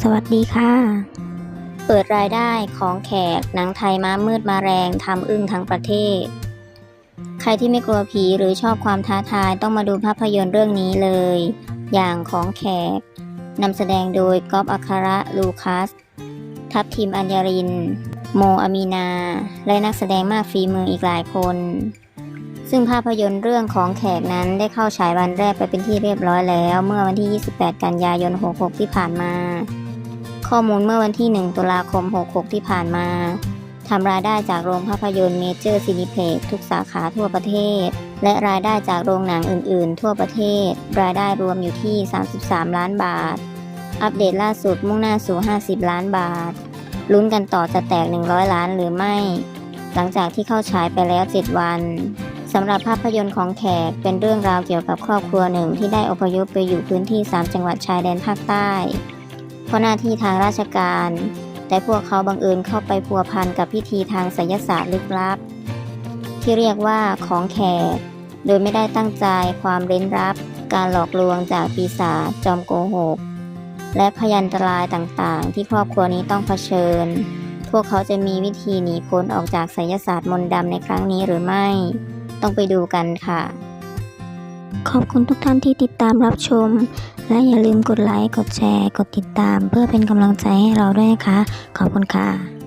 สวัสดีค่ะ เปิดรายได้ของแขกหนังไทยม้ามืดมาแรงทำอึ้งทั้งประเทศ ใครที่ไม่กลัวผีหรือชอบความท้าทายต้องมาดูภาพยนตร์เรื่องนี้เลย อย่างของแขกนำแสดงโดยก๊อฟอัคระลูคัส ทัพทีมอัญญริน โมอามีนา และนักแสดงมากฝีมืออีกหลายคน ซึ่งภาพยนตร์เรื่องของแขกนั้นได้เข้าฉายวันแรกไปเป็นที่เรียบร้อยแล้ว เมื่อวันที่ 28 กันยายน 66 ที่ผ่านมา ข้อมูลเมื่อวันที่ 1 ตุลาคม 66 ที่ผ่านมาทำรายได้จากโรงภาพยนตร์เมเจอร์ซินิเพล็กทุกสาขาทั่วประเทศ และรายได้จากโรงหนังอื่น ๆ ทั่วประเทศ รายได้รวมอยู่ที่ 33 ล้านบาท อัปเดตล่าสุดมุ่งหน้าสู่ 50 ล้านบาท ลุ้นกันต่อจะแตก 100 ล้านหรือไม่ หลังจากที่เข้าฉายไปแล้ว 7 วัน สำหรับภาพยนตร์ของแขกเป็นเรื่องราวเกี่ยวกับครอบครัวหนึ่งที่ได้อพยพไปอยู่พื้นที่ 3 จังหวัดชายแดนภาคใต้เพราะหน้าที่ทางราชการ แต่พวกเขาบังเอิญเข้าไปพัวพันกับพิธีทางไสยศาสตร์ลึกลับ ที่เรียกว่าของแขก โดยไม่ได้ตั้งใจความเร้นรับ การหลอกลวงจากปีศาจจอมโกหก และพยันตรายต่างๆ ที่ครอบครัวนี้ต้องเผชิญ พวกเขาจะมีวิธีหนีพ้นออกจากไสยศาสตร์มนต์ดำในครั้งนี้หรือไม่ ต้องไปดูกันค่ะ ขอบคุณทุกท่านที่ติดตามรับชม และอย่าลืมกดไลค์ กดแชร์ กดติดตาม เพื่อเป็นกำลังใจให้เราด้วยนะคะ ขอบคุณค่ะ